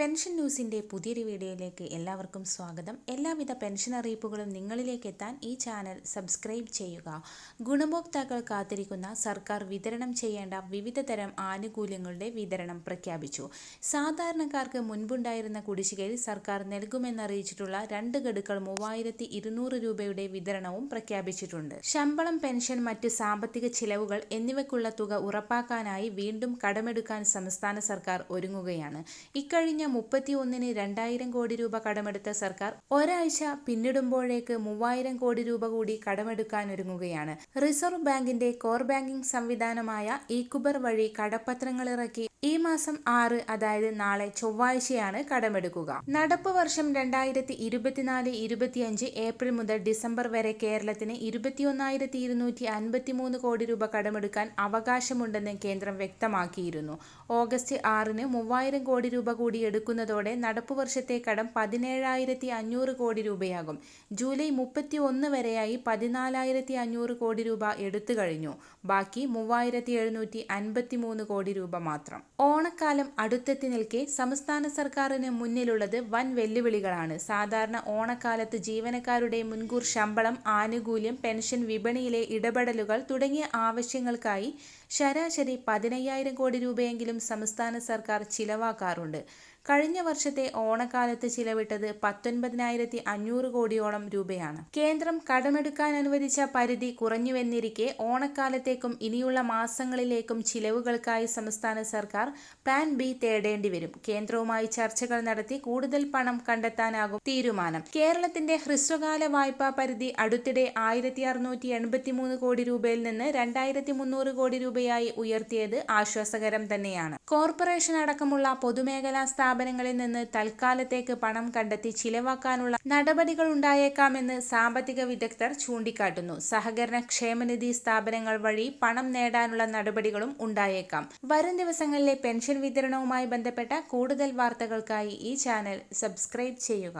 Pension ന്യൂസിന്റെ പുതിയൊരു വീഡിയോയിലേക്ക് എല്ലാവർക്കും സ്വാഗതം. എല്ലാവിധ പെൻഷൻ അറിയിപ്പുകളും നിങ്ങളിലേക്ക് എത്താൻ ഈ ചാനൽ സബ്സ്ക്രൈബ് ചെയ്യുക. ഗുണഭോക്താക്കൾ കാത്തിരിക്കുന്ന സർക്കാർ വിതരണം ചെയ്യേണ്ട വിവിധ തരം ആനുകൂല്യങ്ങളുടെ വിതരണം പ്രഖ്യാപിച്ചു. സാധാരണക്കാർക്ക് മുൻപുണ്ടായിരുന്ന കുടിശ്ശികയിൽ സർക്കാർ നൽകുമെന്നറിയിച്ചിട്ടുള്ള രണ്ട് ഗഡുക്കൾ മൂവായിരത്തി ഇരുന്നൂറ് രൂപയുടെ വിതരണവും പ്രഖ്യാപിച്ചിട്ടുണ്ട്. ശമ്പളം പെൻഷൻ മറ്റ് സാമ്പത്തിക ചിലവുകൾ എന്നിവയ്ക്കുള്ള തുക ഉറപ്പാക്കാനായി വീണ്ടും കടമെടുക്കാൻ സംസ്ഥാന സർക്കാർ ഒരുങ്ങുകയാണ്. ഇക്കഴിഞ്ഞ മുപ്പത്തി ഒന്നിന് രണ്ടായിരം കോടി രൂപ കടമെടുത്ത സർക്കാർ ഒരാഴ്ച പിന്നിടുമ്പോഴേക്ക് മൂവായിരം കോടി രൂപ കൂടി കടമെടുക്കാനൊരുങ്ങുകയാണ് റിസർവ് ബാങ്കിന്റെ കോർ ബാങ്കിംഗ് സംവിധാനമായ ഈക്കുബർ വഴി കടപ്പത്രങ്ങൾ ഇറക്കി ഈ മാസം ആറ് അതായത് നാളെ ചൊവ്വാഴ്ചയാണ് കടമെടുക്കുക. നടപ്പ് വർഷം രണ്ടായിരത്തി ഇരുപത്തിനാല് ഇരുപത്തിയഞ്ച് ഏപ്രിൽ മുതൽ ഡിസംബർ വരെ കേരളത്തിന് ഇരുപത്തിയൊന്നായിരത്തി ഇരുന്നൂറ്റി അൻപത്തിമൂന്ന് കോടി രൂപ കടമെടുക്കാൻ അവകാശമുണ്ടെന്ന് കേന്ദ്രം വ്യക്തമാക്കിയിരുന്നു. ഓഗസ്റ്റ് ആറിന് മൂവായിരം കോടി രൂപ കൂടി എടുക്കുന്നതോടെ നടപ്പു വർഷത്തെ കടം പതിനേഴായിരത്തി അഞ്ഞൂറ് കോടി രൂപയാകും. ജൂലൈ മുപ്പത്തി ഒന്ന് വരെയായി പതിനാലായിരത്തി അഞ്ഞൂറ് കോടി രൂപ എടുത്തു കഴിഞ്ഞു. ബാക്കി മൂവായിരത്തി എഴുന്നൂറ്റി അൻപത്തി മൂന്ന് കോടി രൂപ മാത്രം. ഓണക്കാലം അടുത്തെത്തി നിൽക്കെ സംസ്ഥാന സർക്കാരിന് മുന്നിലുള്ളത് വൻ വെല്ലുവിളികളാണ്. സാധാരണ ഓണക്കാലത്ത് ജീവനക്കാരുടെ മുൻകൂർ ശമ്പളം ആനുകൂല്യം പെൻഷൻ വിപണിയിലെ ഇടപെടലുകൾ തുടങ്ങിയ ആവശ്യങ്ങൾക്കായി ശരാശരി പതിനയ്യായിരം കോടി രൂപയെങ്കിലും സംസ്ഥാന സർക്കാർ ചിലവാക്കാറുണ്ട്. കഴിഞ്ഞ വർഷത്തെ ഓണക്കാലത്ത് ചിലവിട്ടത് പത്തൊൻപതിനായിരത്തി അഞ്ഞൂറ് കോടിയോളം രൂപയാണ്. കേന്ദ്രം കടമെടുക്കാൻ അനുവദിച്ച പരിധി കുറഞ്ഞുവെന്നിരിക്കെ ഓണക്കാലത്തേക്കും ഇനിയുള്ള മാസങ്ങളിലേക്കും ചിലവുകൾക്കായി സംസ്ഥാന സർക്കാർ പ്ലാൻ ബി തേടേണ്ടി വരും. കേന്ദ്രവുമായി ചർച്ചകൾ നടത്തി കൂടുതൽ പണം കണ്ടെത്താനാകും തീരുമാനം. കേരളത്തിന്റെ ഹ്രസ്വകാല വായ്പാ പരിധി അടുത്തിടെ ആയിരത്തി അറുന്നൂറ്റി എൺപത്തിമൂന്ന് കോടി രൂപയിൽ നിന്ന് രണ്ടായിരത്തി മുന്നൂറ് കോടി രൂപയായി ഉയർത്തിയത് ആശ്വാസകരം തന്നെയാണ്. കോർപ്പറേഷൻ അടക്കമുള്ള പൊതുമേഖലാ സ്ഥാപനങ്ങളിൽ നിന്ന് തൽക്കാലത്തേക്ക് പണം കണ്ടെത്തി ചിലവാക്കാനുള്ള നടപടികൾ ഉണ്ടായേക്കാമെന്ന് സാമ്പത്തിക വിദഗ്ധർ ചൂണ്ടിക്കാട്ടുന്നു. സഹകരണ ക്ഷേമനിധി സ്ഥാപനങ്ങൾ വഴി പണം നേടാനുള്ള നടപടികളും ഉണ്ടായേക്കാം. വരും ദിവസങ്ങളിലെ പെൻഷൻ വിതരണവുമായി ബന്ധപ്പെട്ട കൂടുതൽ വാർത്തകൾക്കായി ഈ ചാനൽ സബ്സ്ക്രൈബ് ചെയ്യുക.